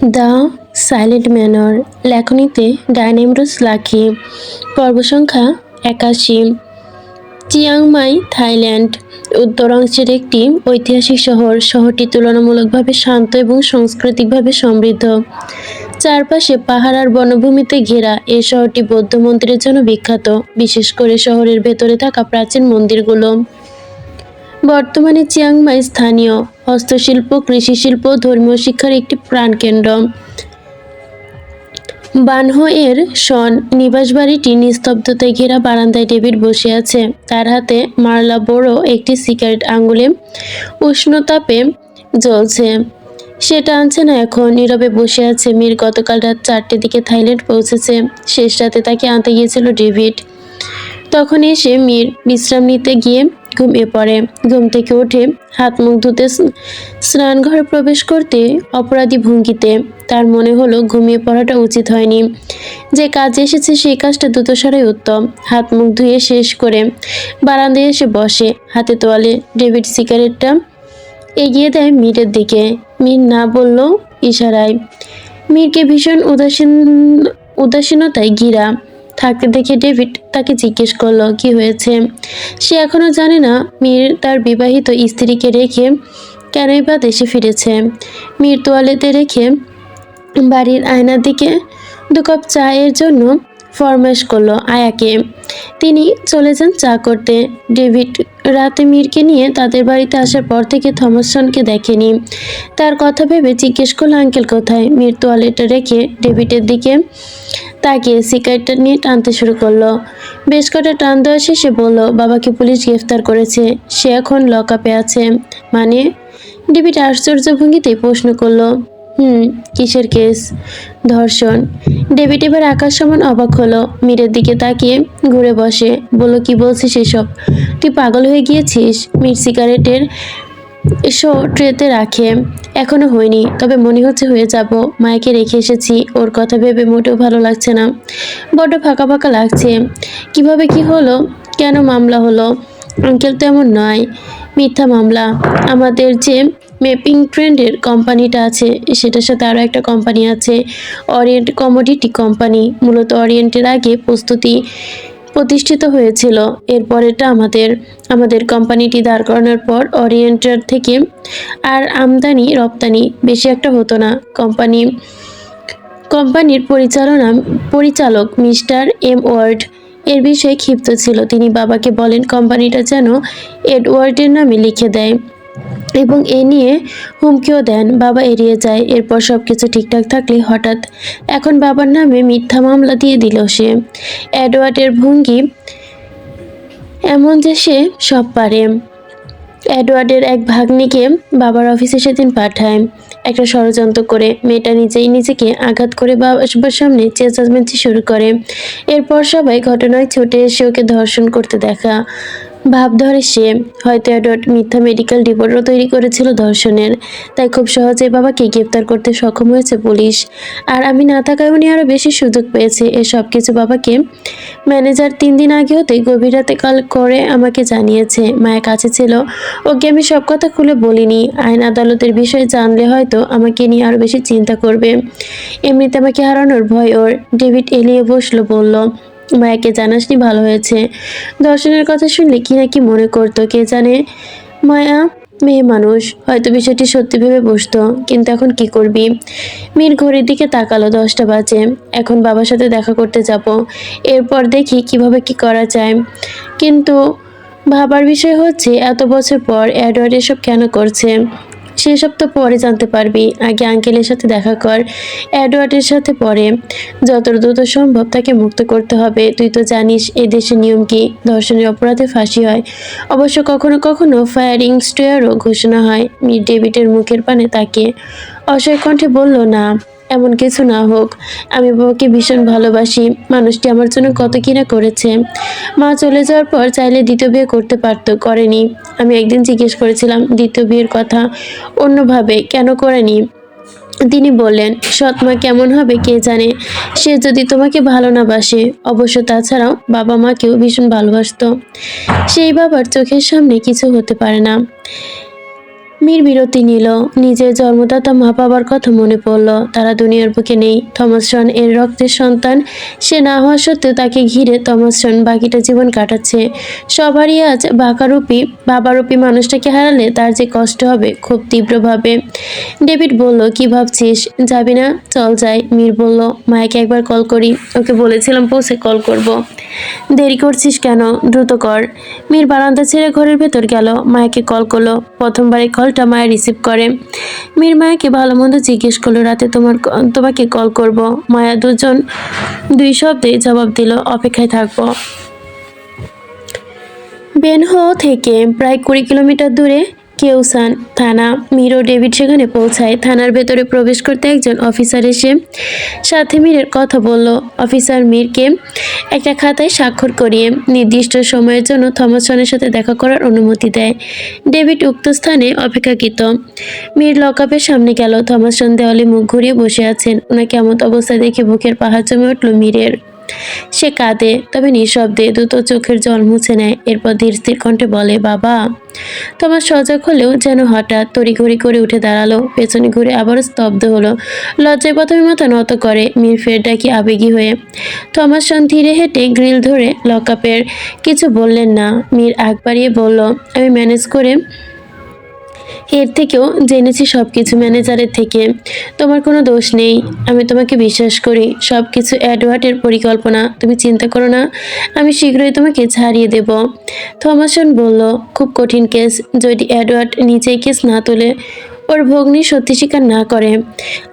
The silent manor লেখনীতে ডাইনেমরোস লাকি পর্ব সংখ্যা একাশি। চিয়াংমাই, থাইল্যান্ড উত্তরাংশের একটি ঐতিহাসিক শহর। শহরটি তুলনামূলকভাবে শান্ত এবং সাংস্কৃতিকভাবে সমৃদ্ধ। চারপাশে পাহাড় আর বনভূমিতে ঘেরা এই শহরটি বৌদ্ধ মন্দিরের জন্য বিখ্যাত। বিশেষ করে শহরের ভেতরে থাকা প্রাচীন মন্দিরগুলো। বর্তমানে চিয়াংমাই স্থানীয় হস্তশিল্প, কৃষিশিল্প ও ধর্মীয় শিক্ষার একটি প্রাণকেন্দ্র। বানহো এর শন নিবাসবাড়িটি নিস্তব্ধতায় ঘেরা বারান্দায় ডেভিড বসে আছে। তার হাতে মারলা বড় একটি সিগারেট আঙ্গুলে উষ্ণতাপে জ্বলছে। সে টানছে না এখন, নীরবে বসে আছে মীর। গতকাল রাত চারটের দিকে থাইল্যান্ড পৌঁছেছে। শেষ রাতে তাকে আনতে গিয়েছিল ডেভিড। তখন এসে মীর বিশ্রাম নিতে গিয়ে ঘুমিয়ে পড়ে। ঘুম থেকে উঠে হাত মুখ ধুতে স্ন- স্নানঘরে প্রবেশ করতে অপরাধী ভঙ্গিতে। তার মনে হলো ঘুমিয়ে পড়াটা উচিত হয়নি। যে কাজে এসেছে সেই কাজটা দ্রুতসারাই উত্তম। হাত মুখ ধুয়ে শেষ করে বারান্দায় এসে বসে। হাতে তোয়ালে ডেভিড সিগারেটটা এগিয়ে দেয় মীরের দিকে। মীর না বললেও ইশারায়। মীরকে ভীষণ উদাসীন উদাসীনতায় ঘিরা। থাকতে দেখে ডেভিড তাকে জিজ্ঞেস করল, কি হয়েছে? সে এখনও জানে না মীর তার বিবাহিত স্ত্রীকে রেখে কেনই বা দেশে ফিরেছে। মীর তোয়ালেতে রেখে বাড়ির আয়নার দিকে দু কাপ চায়ের জন্য ফরমাইশ করল আয়াকে। তিনি চলে যান চা করতে। ডেভিড রাতে মীরকে নিয়ে তাদের বাড়িতে আসার পর থেকে থমাসনকে দেখেনি। তার কথা ভেবে জিজ্ঞেস করল, আঙ্কেল কোথায়? মীর তোয়ালেটা রেখে ডেভিডের দিকে তাকিয়ে সিগারেটটা নিয়ে টানতে শুরু করল। বেশ কটা টান দেওয়া শেষে বলল, বাবাকে পুলিশ গ্রেফতার করেছে। সে এখন লকআপে আছে। মানে? ডেভিড আশ্চর্য ভঙ্গিতে প্রশ্ন করল, হুম, কিসের কেস? ধর্ষণ। ডেভিড এবার আকাশ সমান অবাক হলো। মীরের দিকে তাকিয়ে ঘুরে বসে বলল কি বলছিস এসব? তুই পাগল হয়ে গিয়েছিস? মীর সিগারেটের শো ট্রেতে রাখে। এখনও হয়নি, তবে মনে হচ্ছে হয়ে যাব। মায়েকে রেখে এসেছি, ওর কথা ভেবে মোটেও ভালো লাগছে না। বড্ড ফাঁকা ফাঁকা লাগছে। কীভাবে কি হলো? কেন মামলা হলো? আঙ্কেল তো এমন নয়। মিথ্যা মামলা। আমাদের যে ম্যাপিং ট্রেন্ডের কোম্পানিটা আছে, সেটার সাথে আরও একটা কোম্পানি আছে, অরিয়েন্ট কমোডিটি কোম্পানি। মূলত অরিয়েন্টের আগে প্রস্তুতি। প্রতিষ্ঠিত হয়েছিল। এরপর এটা আমাদের আমাদের কোম্পানিটি দাঁড় করানোর পর অরিয়েন্টার থেকে আর আমদানি, রপ্তানি বেশি একটা হতো না। কোম্পানি, কোম্পানির পরিচালনা, পরিচালক মিস্টার এম ওয়ার্ড। এর বিষয়ে ক্ষিপ্ত ছিল। তিনি বাবাকে বলেন, কোম্পানিটা যেন এডওয়ার্ডের নামে লিখে দেয়। এবং এ নিয়ে হুমকিও দেন। বাবা এড়িয়ে যায়। এরপর সব কিছু ঠিকঠাক থাকলে হঠাৎ এখন বাবার নামে মিথ্যা মামলা দিয়ে দিল সে। অ্যাডওয়ার্ডের ভঙ্গি এমন যে সে সব পারে। অ্যাডওয়ার্ডের এক ভাগ্নিকে বাবার অফিসে সেদিন পাঠায়। একটা ষড়যন্ত্র করে মেয়েটা নিজেই নিজেকে আঘাত করে বাবার সামনে চেঁচামেচি শুরু করে। এরপর সবাই ঘটনায় ছুটে এসে ওকে ধর্ষণ করতে দেখা। ভাব ধরে সে। হয়তো এডওয়ার্ড মিথ্যা মেডিকেল রিপোর্টও তৈরি করেছিল ধর্ষণের। তাই খুব সহজে বাবাকে গ্রেপ্তার করতে সক্ষম হয়েছে পুলিশ। আর আমি না থাকায় উনি আরও বেশি সুযোগ পেয়েছে। এসব কিছু বাবাকে ম্যানেজার তিন দিন আগে হতে গভীর রাতে কল করে আমাকে জানিয়েছে। মায়ের কাছে ছিল। ওকে আমি সব কথা খুলে বলিনি। আইন আদালতের বিষয়ে জানলে হয়তো আমাকে নিয়ে আরও বেশি চিন্তা করবে। এমনিতে আমাকে হারানোর ভয় ওর। ডেভিড এলিয়ে বসল, বলল মায়াকে জানাসনি ভালো হয়েছে। দর্শনের কথা শুনলে কি না কি মনে করতো, কে জানে? মায়া, মেয়ে মানুষ, হয়তো বিষয়টি সত্যি ভেবে বসতো, কিন্তু এখন কি করবি? মীর ঘড়ির দিকে তাকালো, দশটা বাজে। এখন বাবার সাথে দেখা করতে যাব। এরপর দেখি কীভাবে কি করা যায়। কিন্তু ভাবার বিষয় হচ্ছে, এত বছর পর অ্যাডওয়ার্ড এসব কেন করছে? সেসব তো পরে জানতে পারবি। আগে আঙ্কেলের সাথে দেখা কর অ্যাডওয়ার্ডের সাথে পরে। যত দ্রুত সম্ভব তাকে মুক্ত করতে হবে। তুই তো জানিস, এ দেশের নিয়ম কি? ধর্ষণের অপরাধে ফাঁসি হয়। অবশ্য কখনো কখনো ফায়ারিং স্টোয়ারও ঘোষণা হয়। মিড ডেভিডের মুখের পানে তাকে অসহায় কণ্ঠে বলল, না। এমন কিছু না হোক। আমি বাবাকে ভীষণ ভালোবাসি। মানুষটি আমার জন্য কত কিনা করেছে। মা চলে যাওয়ার পর চাইলে দ্বিতীয় বিয়ে করতে পারতো, করেনি। আমি একদিন জিজ্ঞেস করেছিলাম, দ্বিতীয় বিয়ের কথা? অন্যভাবে, কেন করেনি? তিনি বললেন সৎ মা কেমন হবে কে জানে? সে যদি তোমাকে ভালো না বাসে, অবশ্য তাছাড়াও বাবা মাকেও ভীষণ ভালোবাসতো। সেই বাবার চোখের সামনে কিছু হতে পারে না। মীর বিরতি নিল। নিজের জন্মদাতা মা বাবার কথা মনে পড়ল। তারা দুনিয়ার বুকে নেই। থমাস জন এর রক্তের সন্তান। সে না হওয়া সত্ত্বেও তাকে ঘিরে থমাস জন বাকিটা জীবন কাটাচ্ছে। সবারই আজ বাকারূপী। বাবারূপী মানুষটাকে হারালে তার যে কষ্ট হবে খুব তীব্রভাবে। ডেভিড বলল, কি ভাবছিস? যাবি না? চল যাই। মীর বলল, মায়াকে একবার কল করি। ওকে বলেছিলাম পৌঁছে কল করব। দেরি করছিস কেন? দ্রুত কর। মীর বারান্দা ছেড়ে ঘরের ভেতর গেল। মায়াকে কল করল। প্রথমবারে কলটা মায়া রিসিভ করে। মীর মায়াকে ভালো মন্দ জিজ্ঞেস করল, রাতে তোমার তোমাকে কল করব? মায়া দুজন দুই শব্দে জবাব দিল, অপেক্ষায় থাকব। বেনহো থেকে প্রায় কুড়ি কিলোমিটার দূরে কেউসান থানা, মির, ডেভিড সেখানে পৌঁছায়। থানার ভেতরে প্রবেশ করতে একজন অফিসার এসে সাথে মীরের কথা বলল। অফিসার মীরকে একটা খাতায় স্বাক্ষর করিয়ে নির্দিষ্ট সময়ের জন্য থমাসনের সাথে দেখা করার অনুমতি দেয়। ডেভিড উক্ত স্থানে অপেক্ষাকৃত। মীর লকআপের সামনে গেল। থমাসন দেওয়ালে মুখ ঘুরিয়ে বসে আছেন। ওনাকে এমন অবস্থা দেখে বুকের পাহাড় জমে উঠল মীরের। সে কাঁদে, তবে নিঃশব্দে দ্রুত চোখের জল মুছে নেয়। এরপর ধীর স্থির কণ্ঠে বলে, বাবা। তোমার সজাগ হলেও যেন হঠাৎ তড়িঘড়ি করে উঠে দাঁড়াল। পেছনে ঘুরে আবারও স্তব্ধ হলো। লজ্জায় প্রথমে মাথা নত করে মির ফের ডাকি আবেগী হয়ে থমাস সন ধীরে হেঁটে গ্রিল ধরে লকআপের কিছু বললেন না? মীর আগ বাড়িয়ে বলল, আমি ম্যানেজ করে এর থেকেও জেনেছি সব কিছু ম্যানেজারের থেকে। তোমার কোনো দোষ নেই, আমি তোমাকে বিশ্বাস করি। সব কিছু অ্যাডওয়ার্ডের পরিকল্পনা, তুমি চিন্তা করো না। আমি শীঘ্রই তোমাকে ছাড়িয়ে দেব। থমাসন বলল, খুব কঠিন কেস, যদি অ্যাডওয়ার্ড নিজেই কেস না তোলে ওর ভগ্নি সত্যি স্বীকার না করে।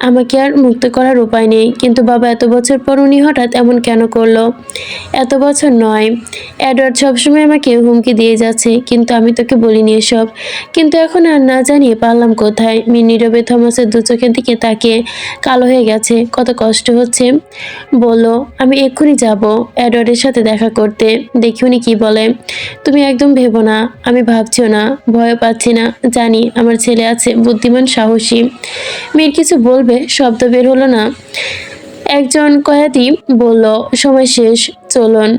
আমাকে আর মুক্ত করার উপায় নেই, কিন্তু বাবা এত বছর পর উনি হঠাৎ এমন কেন করল? এত বছর নয়। অ্যাডওয়ার্ড সবসময় আমাকে হুমকি দিয়ে যাচ্ছে, কিন্তু আমি তোকে বলিনি এসব। কিন্তু এখন আর না জানিয়ে পারলাম কোথায়। মি নীরবে থমাসের দু চোখের দিকে তাকিয়ে কালো হয়ে গেছে, কত কষ্ট হচ্ছে। বলল, আমি এক্ষুনি যাব অ্যাডওয়ার্ডের সাথে দেখা করতে। দেখি উনি কি বলে। তুমি একদম ভেবো না, আমি ভাবছিও না ভয় পাচ্ছি না। জানি আমার ছেলে আছে বুদ্ধিমান সাহসী। মেয়ের কিছু বলবে, শব্দ বের হলো না। একজন কয়াদি বলল, সময় শেষ, চলুন।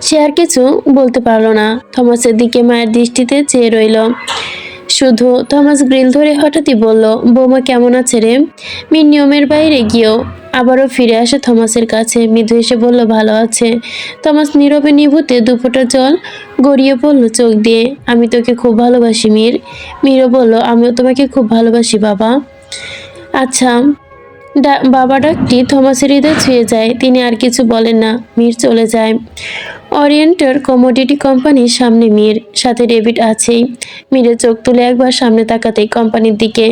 সে আর কিছু বলতে পারল না। থমাসের দিকে মায়ের দৃষ্টিতে চেয়ে রইল। শুধু থমাস গ্রিল ধরে হঠাৎই বলল, বৌমা কেমন আছে রে? মি নিয়মের বাইরে গিয়েও আবারও ফিরে আসে থমাসের কাছে। মৃদু এসে বলল, ভালো আছে। থমাস নীরবে নিভুতে দুফোঁটা জল গড়িয়ে পড়ল চোখ দিয়ে। আমি তোকে খুব ভালোবাসি মীর। মীরও বলল, আমিও তোমাকে খুব ভালোবাসি, বাবা। আচ্ছা। বাবা ডাকটি থমাসের হৃদয় ছুঁয়ে যায়। তিনি আর কিছু বলেন না। মীর চলে যায়। অরিয়েন্টার কমোডিটি কোম্পানির সামনে মীর, সাথে ডেভিড আছেই। মীরের চোখ তুলে একবার সামনে তাকাতেই কোম্পানির দিকে,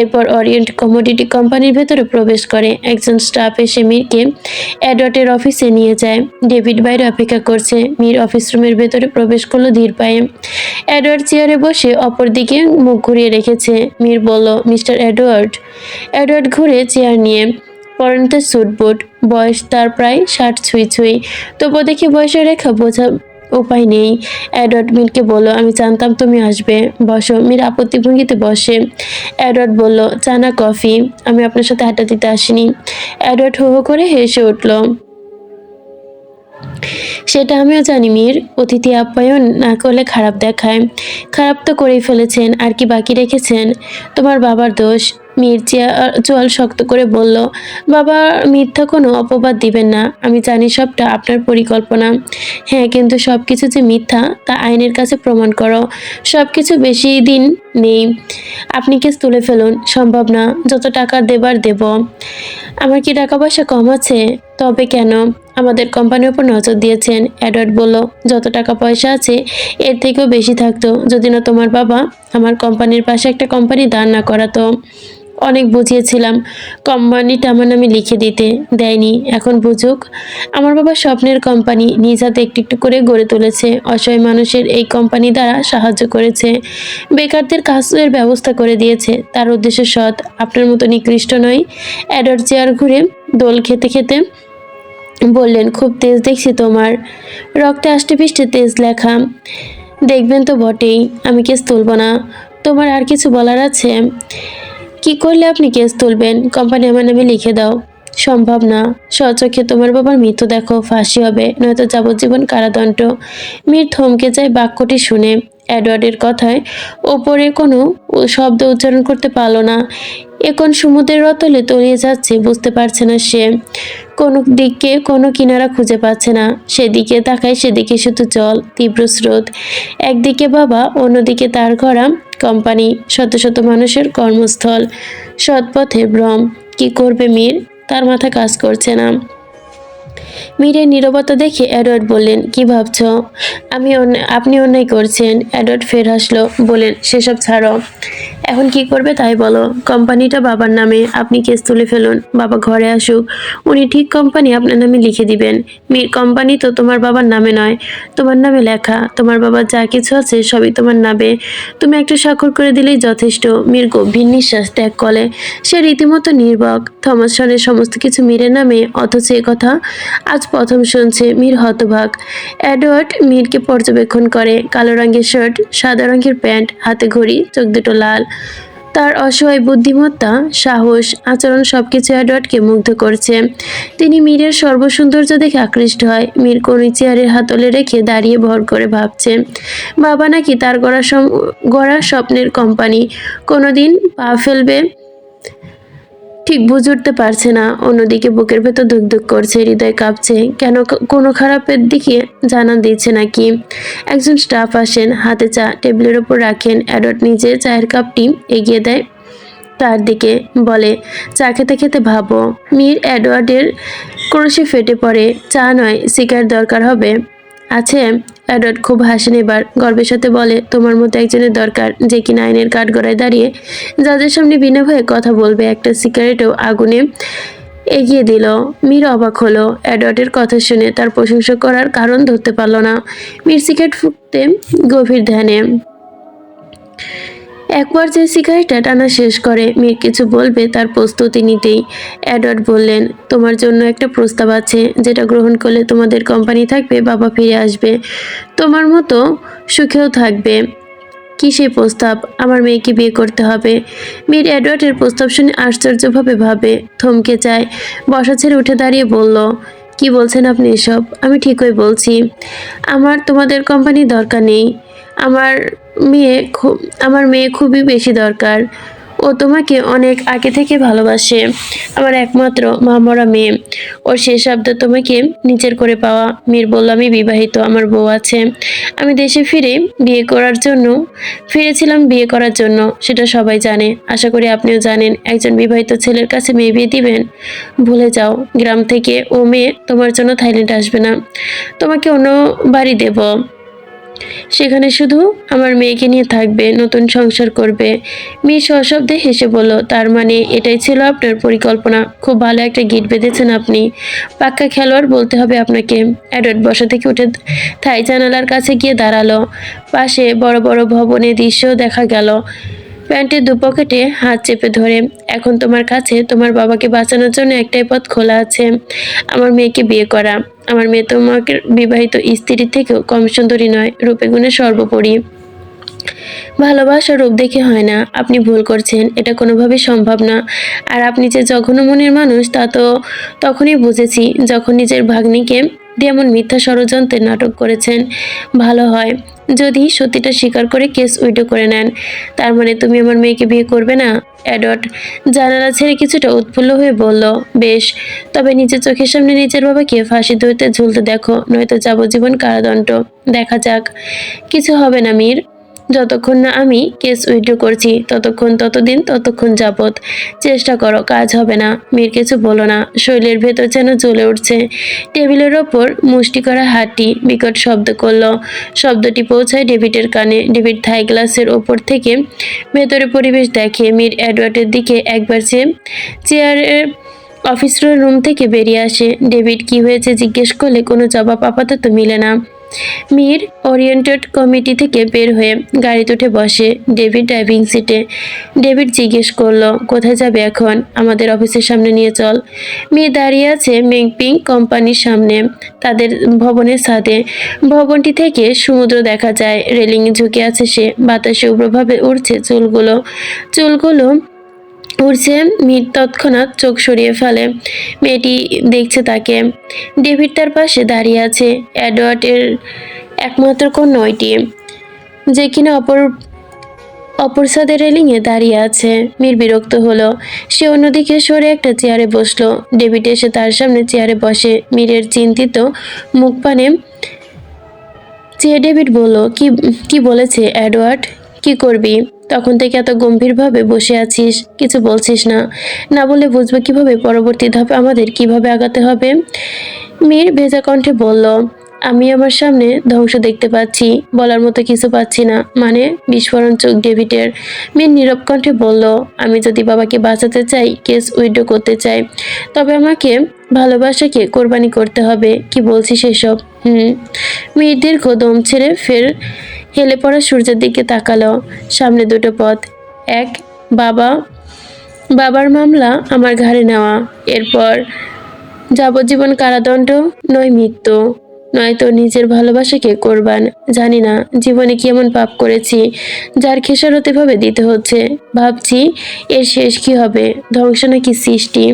এরপর অরিয়েন্ট কমোডিটি কোম্পানির ভেতরে প্রবেশ করে। একজন স্টাফ এসে মীরকে অ্যাডওয়ার্টের অফিসে নিয়ে যায়। ডেভিড বাইরে অপেক্ষা করছে। মীর অফিস রুমের ভেতরে প্রবেশ করল ধীর পায়ে। অ্যাডওয়ার্ড চেয়ারে বসে অপর দিকে মুখ ঘুরিয়ে রেখেছে। মীর বলল, মিস্টার অ্যাডওয়ার্ড। অ্যাডওয়ার্ড ঘুরে চেয়ার নিয়ে পরনতে স্যুট বুট বয়স তার প্রায় ষাট ছুঁই ছুঁই। তবুও দেখি বয়সের রেখা বোঝা উপায় নেই। অ্যাডওয়ার্ড মিরকে বলল, আমি জানতাম তুমি আসবে। বসো, মীর আপত্তি ভঙ্গিতে বসে। অ্যাডওয়ার্ড বলল চানা কফি। আমি আপনার সাথে হাঁটা দিতে আসিনি। অ্যাডওয়ার্ড হো হো করে হেসে উঠল। সেটা আমিও জানি, মীর। অতিথি আপ্যায়ন না করলে খারাপ দেখায়। খারাপ তো করেই ফেলেছেন, আর কি বাকি রেখেছেন? তোমার বাবার দোষ। মীর চেয়া- চোয়াল শক্ত করে বলল, বাবা, মিথ্যা কোনো অপবাদ দিবেন না। আমি জানি সবটা আপনার পরিকল্পনা। হ্যাঁ কিন্তু সব কিছু যে মিথ্যা, তা আইনের কাছে প্রমাণ করো। সব কিছু বেশি দিন নেই। আপনি কেস তুলে ফেলুন, সম্ভব না। যত টাকা দেবার দেব। আমার কি টাকা পয়সা কম আছে? তবে কেন? আমাদের কোম্পানির উপর নজর দিয়েছেন, অ্যাডওয়ার্ড বলল। যত টাকা পয়সা আছে, এর থেকেও বেশি থাকতো। যদি না তোমার বাবা আমার কোম্পানির পাশে একটা কোম্পানি দাঁড় না করাতো। অনেক বুঝিয়েছিলাম। কোম্পানিটা আমার নামে লিখে দিতে দেয়নি, এখন বুঝুক। আমার বাবা স্বপ্নের কোম্পানি নিজ হাতে একটু একটু করে গড়ে তুলেছে। অসহায় মানুষের এই কোম্পানি দ্বারা সাহায্য করেছে। বেকারদের কাজের ব্যবস্থা করে দিয়েছে। তার উদ্দেশ্য সৎ, আপনার মতো নিকৃষ্ট নয় অ্যাডর চেয়ার ঘুরে দোল খেতে খেতে বললেন, খুব তেজ দেখছি তোমার। রক্তে আষ্টে পিষ্টে তেজ লেখা। দেখবেন তো বটেই, আমি কেস তুলব না। তোমার আর কিছু বলার আছে? কি করলে আপনি কেস তুলবেন? কোম্পানি আমার নামে লিখে দাও। সম্ভব না। স্বচক্ষে তোমার বাবার মৃত্যু দেখো, ফাঁসি হবে, নয়তো যাবজ্জীবন কারাদণ্ড। মীর থমকে যায় বাক্যটি শুনে। অ্যাডওয়ার্ডের কথায় ওপরে কোনো শব্দ উচ্চারণ করতে পারল না। এখন সমুদ্রের রতলে তলিয়ে যাচ্ছে, বুঝতে পারছে না সে। কোনো দিকে কোনো কিনারা খুঁজে পাচ্ছে না। সেদিকে তাকায়, সেদিকে শুধু জল, তীব্র স্রোত। একদিকে বাবা, অন্যদিকে তার ঘরা কোম্পানি, শত শত মানুষের কর্মস্থল, সৎপথে ভ্রম। কি করবে মীর? তার মাথা কাজ করছে না। মীরের নীরবতা দেখে অ্যাডওয়ার্ড বললেন, কি ভাবছ? আমি আপনি অন্যায় করছেন। অ্যাডওয়ার্ড ফের হাসলো বলেন সেসব ছাড়ো। এখন কি করবে তাই বলো। কোম্পানিটা বাবার নামে, আপনি কেস তুলে ফেলুন। বাবা ঘরে আসুক। উনি ঠিক কোম্পানি আপনার নামে লিখে দিবেন। মীর, কোম্পানি তো তোমার বাবার নামে নয়। তোমার নামে লেখা। তোমার বাবার যা কিছু আছে সবই তোমার নামে। তুমি একটা স্বাক্ষর করে দিলেই যথেষ্ট। মীর গভীর নিঃশ্বাস ত্যাগ করে। সে রীতিমতো নির্বক। থমাসনের সমস্ত কিছু মীরের নামে, অথচ কথা আজ প্রথম শুনছে মীর হতভাগ। অ্যাডওয়ার্ড মীরকে পর্যবেক্ষণ করে, কালো রঙের শার্ট, সাদা রঙের প্যান্ট, হাতে ঘড়ি, চোখ দুটো লাল। তার অসহায় বুদ্ধিমত্তা, সাহস, আচরণ সবকিছু অ্যাডওয়ার্ডকে মুগ্ধ করছে। তিনি মীরের সর্বসৌন্দর্য দেখে আকৃষ্ট হয়। মীর কোন চেয়ারের হাতলে রেখে দাঁড়িয়ে ভর করে ভাবছে, বাবা নাকি তার গড়া গড়া স্বপ্নের কোম্পানি। কোনোদিন পা ফেলবে ঠিক বুঝে উঠতে পারছে না। অন্যদিকে বুকের ভেতর ধুক ধুক করছে, হৃদয় কাঁপছে। কেন কোনো খারাপের দিকে জানা দিচ্ছে নাকি? একজন স্টাফ আসেন, হাতে চা টেবিলের ওপর রাখেন। অ্যাডট নিজে চায়ের কাপটি এগিয়ে দেয় তার দিকে, বলে, চা খেতে খেতে ভাবো। মীর অ্যাডওয়ার্ডের ক্রোশে ফেটে পড়ে। চা নয়, সিগারেট দরকার হবে। আছে অ্যাডওয়ার্ড খুব হাসেন এবার। গর্বের সাথে বলে, তোমার মতো একজনের দরকার যে কি কিনা আইনের কাঠগড়ায় দাঁড়িয়ে যাদের সামনে বিনা ভয়ে কথা বলবে। একটা সিগারেটও আগুনে এগিয়ে দিল। মীর অবাক হলো। অ্যাডওয়ার্ডের কথা শুনে তার প্রশংসা করার কারণ ধরতে পারল না। মীর সিগারেট ফুঁকতে গভীর ধ্যানে একবার যে সিগারেটটা টানা শেষ করে মীর কিছু বলবে তার প্রস্তুতি নিতেই। অ্যাডওয়ার্ড বললেন, তোমার জন্য একটা প্রস্তাব আছে, যেটা গ্রহণ করলে তোমাদের কোম্পানি থাকবে, বাবা ফিরে আসবে। তোমার মতো সুখেও থাকবে। কি সেই প্রস্তাব? আমার মেয়েকে বিয়ে করতে হবে। মেয়ের অ্যাডওয়ার্ডের প্রস্তাব শুনে আশ্চর্যভাবে ভাবে, থমকে যায়। বসা ছেড়ে উঠে দাঁড়িয়ে বলল, কি বলছেন আপনি এসব? আমি ঠিকই বলছি। আমার তোমাদের কোম্পানি দরকার নেই। আমার মেয়ে খুব, আমার মেয়ে খুবই বেশি দরকার। ও তোমাকে অনেক আগে থেকে ভালোবাসে। আমার একমাত্র মামরা মেয়ে। ওর শেষ আবদার তোমাকে নিচের করে পাওয়া। মীর বলল, আমি বিবাহিত, আমার বউ আছে। আমি দেশে ফিরে বিয়ে করার জন্য, ফিরেছিলাম বিয়ে করার জন্য। সেটা সবাই জানে। আশা করি আপনিও জানেন, একজন বিবাহিত ছেলের কাছে মেয়ে বিয়ে দিবেন? ভুলে যাও, গ্রাম থেকে ও মেয়ে তোমার জন্য থাইল্যান্ড আসবে না। তোমাকে অন্য বাড়ি দেব। সেখানে শুধু আমার মেয়েকে নিয়ে থাকবে, নতুন সংসার করবে। মেয়ে সশব্দে হেসে বলল, তার মানে এটাই ছিল আপনার পরিকল্পনা? খুব ভালো একটা গিট বেঁধেছেন আপনি। পাক্কা খেলোয়াড় বলতে হবে আপনাকে। অ্যাডওয়ার্ড বসা থেকে উঠে থাই জানালার কাছে গিয়ে দাঁড়াল। পাশে বড় বড় ভবনে দৃশ্য দেখা গেল। প্যান্টের দুপকেটে হাত চেপে ধরে, এখন তোমার কাছে তোমার বাবাকে বাঁচানোর জন্য একটাই পথ খোলা আছে। আমার মেয়েকে বিয়ে করা। আমার মেয়ে তোমাকে বিবাহিত স্ত্রী থেকেও কম সুন্দরী নয়, রূপে গুণে সর্বোপরি। ভালোবাসা রূপ দেখে হয় না। আপনি ভুল করছেন, এটা কোনোভাবেই সম্ভব না। আর আপনি যে জঘন্য মনের মানুষ, তা তো তখনই বুঝেছি যখন নিজের ভাগ্নিকে দিয়ে এমন মিথ্যা ষড়যন্ত্রের নাটক করেছেন, ভালো হয়। যদি সত্যিটা স্বীকার করে কেস উইডো করে নেন, তার মানে তুমি আমার মেয়েকে বিয়ে করবে না? অ্যাডট জানালা ছেড়ে কিছুটা উৎফুল্ল হয়ে বলল, বেশ, তবে নিজের চোখের সামনে নিজের বাবাকে ফাঁসি ধরতে ঝুলতে দেখো, নয়তো যাবজ্জীবন কারাদণ্ড। দেখা যাক। কিছু হবে না মীর। যতক্ষণ না আমি কেস উইথড্র করছি, ততক্ষণ, ততদিন, ততক্ষণ যাবত চেষ্টা করো, কাজ হবে না। মীর কিছু বলো না। শরীরের ভেতর যেন জ্বলে উঠছে। টেবিলের ওপর মুষ্টি করা হাতটি বিকট শব্দ করল। শব্দটি পৌঁছায় ডেভিডের কানে। ডেভিড থাই গ্লাসের ওপর থেকে ভেতরে পরিবেশ দেখে মীর অ্যাডওয়ার্ডের দিকে একবার চেয়ে, চেয়ারের অফিস রুম থেকে বেরিয়ে আসে। ডেভিড কি হয়েছে জিজ্ঞেস করলে কোনো জবাব আপাতত মিলে না। মীর ওরিয়েন্টেড কমিটি থেকে বের হয়ে গাড়িতে উঠে বসে ডেভিড ড্রাইভিং সিটে ডেভিড জিজ্ঞেস করল, কোথায় যাবে এখন? আমাদের অফিসের সামনে নিয়ে চল। মেয়ে দাঁড়িয়ে আছে মেংপিং কোম্পানির সামনে, তাদের ভবনের ছাদে। ভবনটি থেকে সমুদ্র দেখা যায় রেলিং ঝুঁকে আছে সে। বাতাসে উগ্রভাবে উড়ছে চুলগুলো। চুলগুলো উঠছে মির তৎক্ষণাৎ চোখ সরিয়ে ফেলে। মেয়েটি দেখছে তাকে। ডেভিড তার পাশে দাঁড়িয়ে আছে। অ্যাডওয়ার্ডের একমাত্র কন্যা ওইটি, যে কিনা অপর অপর সাদের রেলিংয়ে দাঁড়িয়ে আছে। মীর বিরক্ত হলো। সে অন্যদিকে সরে একটা চেয়ারে বসল। ডেভিড এসে তার সামনে চেয়ারে বসে। মীরের চিন্তিত মুখ পানে চেয়ে ডেভিড বলল, কি কি বলেছে অ্যাডওয়ার্ড কি করবি? তখন থেকে এত গম্ভীরভাবে বসে আছিস, কিছু বলছিস না। না বলে বুঝবে কীভাবে পরবর্তী ধাপে আমাদের কীভাবে আগাতে হবে? মেয়ের ভেজা কণ্ঠে বলল আমি আমার সামনে ধ্বংস দেখতে পাচ্ছি, বলার মতো কিছু পাচ্ছি না। মানে বিস্ফোরণ চোখ ডেভিডের। মেয়ে নীরব কণ্ঠে বলল, আমি যদি বাবাকে বাঁচাতে চাই, কেস উইড্রো করতে চাই, তবে আমাকে ভালোবাসাকে কোরবানি করতে হবে। কি বলছি সেসব হুম। মীর দীর্ঘ দম ছেড়ে ফের হেলে পড়া সূর্যের দিকে তাকালো। সামনে দুটো পথ। এক, বাবা, বাবার মামলা আমার ঘাড়ে নেওয়া। এরপর, যাবজ্জীবন কারাদণ্ড নয় মৃত্যু। নয়তো নিজের ভালোবাসাকে কোরবান? জানি না, জীবনে কি এমন পাপ করেছি, যার খেসারত এভাবে দিতে হচ্ছে? ভাবছি এর শেষ কি হবে? ধ্বংস নাকি সৃষ্টি?